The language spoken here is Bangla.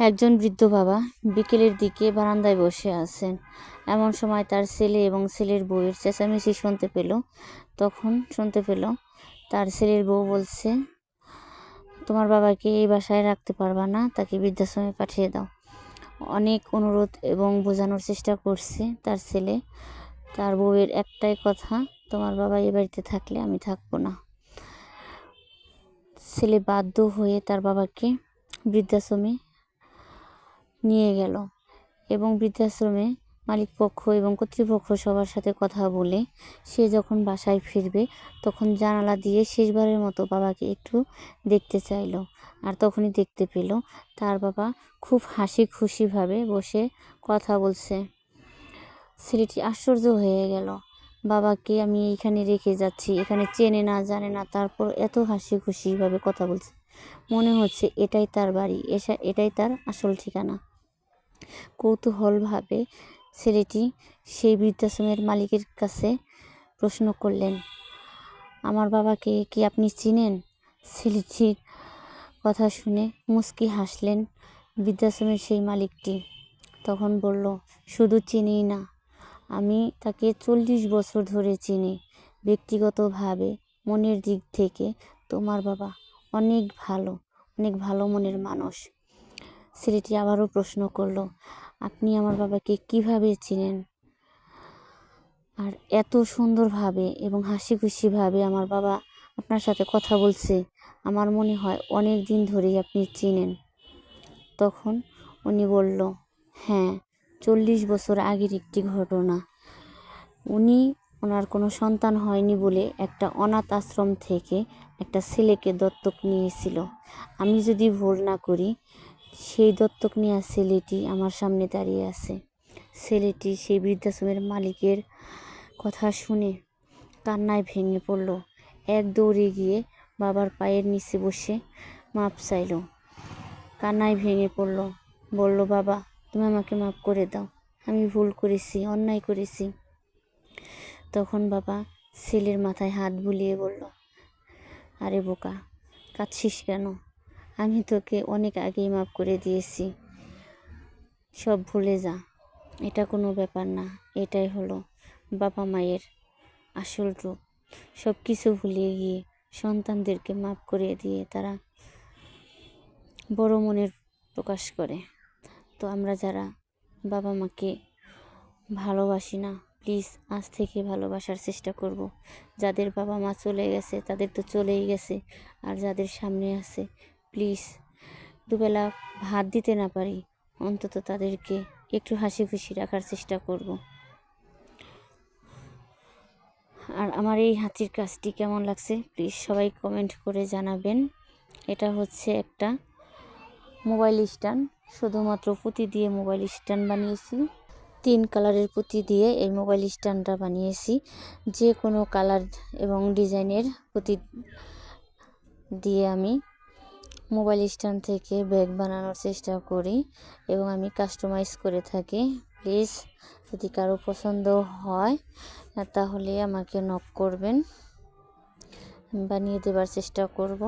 একজন বৃদ্ধ বাবা বিকেলের দিকে বারান্দায় বসে আছেন। এমন সময় তার ছেলে এবং ছেলের বউয়ের চেঁচামেচি শুনতে পেল। তখন শুনতে পেল, তার ছেলের বউ বলছে, তোমার বাবাকে এই বাসায় রাখতে পারবা না, তাকে বৃদ্ধাশ্রমে পাঠিয়ে দাও। অনেক অনুরোধ এবং বোঝানোর চেষ্টা করছে তার ছেলে। তার বউয়ের একটাই কথা, তোমার বাবা এ বাড়িতে থাকলে আমি থাকব না। ছেলে বাধ্য হয়ে তার বাবাকে বৃদ্ধাশ্রমে নিয়ে গেল এবং বৃদ্ধাশ্রমে মালিকপক্ষ এবং কর্তৃপক্ষ সবার সাথে কথা বলে সে যখন বাসায় ফিরবে, তখন জানালা দিয়ে শেষবারের মতো বাবাকে একটু দেখতে চাইলো আর তখনই দেখতে পেল তার বাবা খুব হাসি খুশিভাবে বসে কথা বলছে। ছেলেটি আশ্চর্য হয়ে গেল, বাবাকে আমি এইখানে রেখে যাচ্ছি, এখানে চেনে না, জানে না, তারপর এত হাসি খুশিভাবে কথা বলছে। মনে হচ্ছে এটাই তার বাড়ি, এসা, এটাই তার আসল ঠিকানা। কৌতূহলভাবে ছেলেটি সেই বৃদ্ধাশ্রমের মালিকের কাছে প্রশ্ন করলেন, আমার বাবাকে কি আপনি চিনেন? ছেলেটির কথা শুনে মুচকি হাসলেন বৃদ্ধাশ্রমের সেই মালিকটি। তখন বলল, শুধু চিনি না, আমি তাকে চল্লিশ বছর ধরে চিনি। ব্যক্তিগতভাবে মনের দিক থেকে তোমার বাবা অনেক ভালো অনেক ভালো মনের মানুষ। ছেলেটি আবারও প্রশ্ন করল, আপনি আমার বাবাকে কীভাবে চিনেন? আর এত সুন্দরভাবে এবং হাসি খুশিভাবে আমার বাবা আপনার সাথে কথা বলছে, আমার মনে হয় অনেক দিন ধরেই আপনি চিনেন। তখন উনি বলল হ্যাঁ চল্লিশ বছর আগের একটি ঘটনা। উনি ওনার কোনো সন্তান হয়নি বলে একটা অনাথ আশ্রম থেকে একটা ছেলেকে দত্তক নিয়েছিল। আমি যদি ভুল না করি সেই দত্তক নেওয়া ছেলেটি আমার সামনে দাঁড়িয়ে আছে। ছেলেটি সেই বৃদ্ধাশ্রমের মালিকের কথা শুনে কান্নায় ভেঙে পড়ল। এক দৌড়ে গিয়ে বাবার পায়ের নিচে বসে মাপ চাইল। কান্নায় ভেঙে পড়ল। বলল, বাবা, তুমি আমাকে মাপ করে দাও। আমি ভুল করেছি, অন্যায় করেছি। তখন বাবা ছেলের মাথায় হাত বুলিয়ে বলল, আরে বোকা, কাঁদছিস কেন? আমি তোকে অনেক আগেই মাফ করে দিয়েছি। সব ভুলে যা। এটা কোনো ব্যাপার না, এটাই হলো বাবা মায়ের আসল রূপ। সব কিছু ভুলিয়ে গিয়ে সন্তানদেরকে মাফ করে দিয়ে তারা বড় মনের প্রকাশ করে। তো আমরা যারা বাবা মাকে ভালোবাসি না, প্লিজ আজ থেকে ভালোবাসার চেষ্টা করব। যাদের বাবা মা চলে গেছে, তাদের তো চলেই গেছে, আর যাদের সামনে আছে প্লিজ, দুবেলা ভাত দিতে না পারি। অন্তত তাদেরকে একটু হাসি খুশি রাখার চেষ্টা করব। আর আমার এই হাতির কাজটি কেমন লাগছে, প্লিজ সবাই কমেন্ট করে জানাবেন। এটা হচ্ছে একটা মোবাইল স্ট্যান্ড, শুধুমাত্র পুঁতি দিয়ে মোবাইল স্ট্যান্ড বানিয়েছি। তিন কালারের পুঁতি দিয়ে এই মোবাইল স্ট্যান্ডটা বানিয়েছি। যে কোনো কালার এবং ডিজাইনের পুঁতি দিয়ে আমি মোবাইল স্ট্যান্ড থেকে ব্যাগ বানানোর চেষ্টা করি এবং আমি কাস্টমাইজ করে থাকি। প্লিজ, যদি কারও পছন্দ হয়, তাহলে আমাকে নক করবেন। বানিয়ে দেবার চেষ্টা করব।